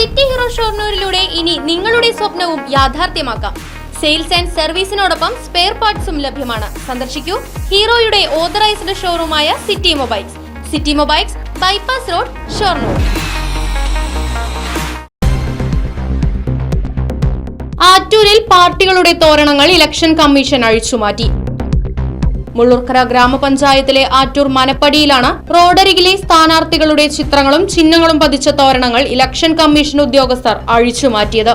City hero ഷോർണൂരിലൂടെ ഇനി നിങ്ങളുടെ സ്വപ്നവും യാഥാർത്ഥ്യമാക്കാം. സെയിൽസ് ആൻഡ് സർവീസിനോടൊപ്പം സ്പെയർ പാർട്സും ലഭ്യമാണ്. സന്ദർശിക്കൂ ഹീറോയുടെ authorised ഷോറൂമായ City Mobiles. City Mobiles bypass road Shoranur. ആറ്റൂരിൽ പാർട്ടികളുടെ തോരണങ്ങൾ ഇലക്ഷൻ കമ്മീഷൻ അഴിച്ചുമാറ്റി. മുള്ളൂർക്കര ഗ്രാമപഞ്ചായത്തിലെ ആറ്റൂർ മനപ്പടിയിലാണ് റോഡരികിലെ സ്ഥാനാർത്ഥികളുടെ ചിത്രങ്ങളും ചിഹ്നങ്ങളും പതിച്ച തോരണങ്ങൾ ഇലക്ഷൻ കമ്മീഷൻ ഉദ്യോഗസ്ഥർ അഴിച്ചുമാറ്റിയത്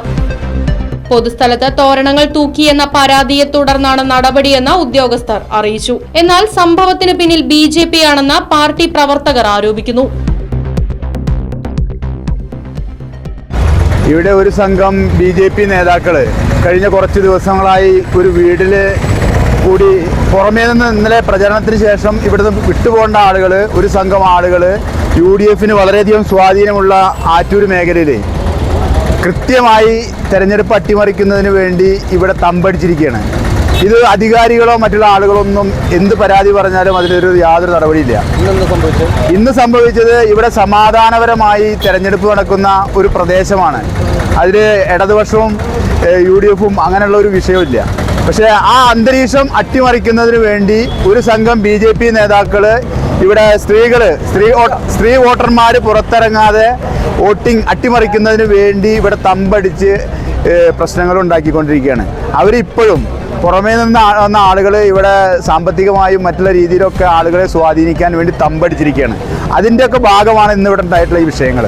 പൊതുസ്ഥലത്ത് തോരണങ്ങൾ തൂക്കിയെന്ന പരാതിയെ തുടർന്നാണ് നടപടിയെന്ന് ഉദ്യോഗസ്ഥർ അറിയിച്ചു. എന്നാൽ സംഭവത്തിന് പിന്നിൽ ബി ജെ പി ആണെന്ന് പാർട്ടി പ്രവർത്തകർ ആരോപിക്കുന്നു. ഇവിടെ ഒരു സംഘം ബി ജെ പി നേതാക്കൾ കഴിഞ്ഞ കുറച്ച് ദിവസങ്ങളായി ഒരു വീട്ടിൽ കൂടി പുറമേ നിന്ന് ഇന്നലെ പ്രചരണത്തിന് ശേഷം ഇവിടുന്ന് വിട്ടുപോകേണ്ട ആളുകൾ ഒരു സംഘം ആളുകൾ യു ഡി എഫിന് വളരെയധികം സ്വാധീനമുള്ള ആറ്റൂർ മേഖലയിൽ കൃത്യമായി തെരഞ്ഞെടുപ്പ് അട്ടിമറിക്കുന്നതിന് വേണ്ടി ഇവിടെ തമ്പടിച്ചിരിക്കുകയാണ്. ഇത് അധികാരികളോ മറ്റുള്ള ആളുകളോ ഒന്നും എന്ത് പരാതി പറഞ്ഞാലും അതിനൊരു യാതൊരു നടപടിയില്ല. ഇന്ന് സംഭവിച്ചത് ഇവിടെ സമാധാനപരമായി തെരഞ്ഞെടുപ്പ് നടക്കുന്ന ഒരു പ്രദേശമാണ്. അതിൽ ഇടതുപക്ഷവും യു ഡി എഫും അങ്ങനെയുള്ള ഒരു വിഷയമില്ല പക്ഷേ ആ അന്തരീക്ഷം അട്ടിമറിക്കുന്നതിന് വേണ്ടി ഒരു സംഘം ബി ജെ പി നേതാക്കൾ ഇവിടെ സ്ത്രീകൾ സ്ത്രീ സ്ത്രീ വോട്ടർമാർ പുറത്തിറങ്ങാതെ വോട്ടിംഗ് അട്ടിമറിക്കുന്നതിന് വേണ്ടി ഇവിടെ തമ്പടിച്ച് പ്രശ്നങ്ങൾ ഉണ്ടാക്കിക്കൊണ്ടിരിക്കുകയാണ്. അവരിപ്പോഴും പുറമേ നിന്ന് വന്ന ആളുകൾ ഇവിടെ സാമ്പത്തികമായും മറ്റുള്ള രീതിയിലൊക്കെ ആളുകളെ സ്വാധീനിക്കാൻ വേണ്ടി തമ്പടിച്ചിരിക്കുകയാണ് അതിന്റെയൊക്കെ ഭാഗമാണ് ഇന്ന് ഇവിടെ ഉണ്ടായിട്ടുള്ള ഈ വിഷയങ്ങൾ?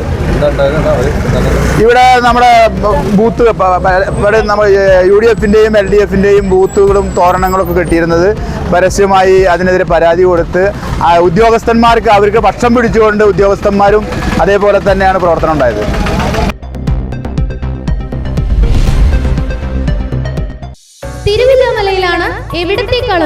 ഇവിടെ നമ്മുടെ ബൂത്ത് ഇവിടെ നമ്മൾ യു ഡി എഫിന്റെയും എൽ ഡി എഫിന്റെയും ബൂത്തുകളും തോരണങ്ങളൊക്കെ കിട്ടിയിരുന്നത് പരസ്യമായി അതിനെതിരെ പരാതി കൊടുത്ത് ഉദ്യോഗസ്ഥന്മാർക്ക് അവർക്ക് പക്ഷം പിടിച്ചുകൊണ്ട് ഉദ്യോഗസ്ഥന്മാരും അതേപോലെ തന്നെയാണ് പ്രവർത്തനം ഉണ്ടായത്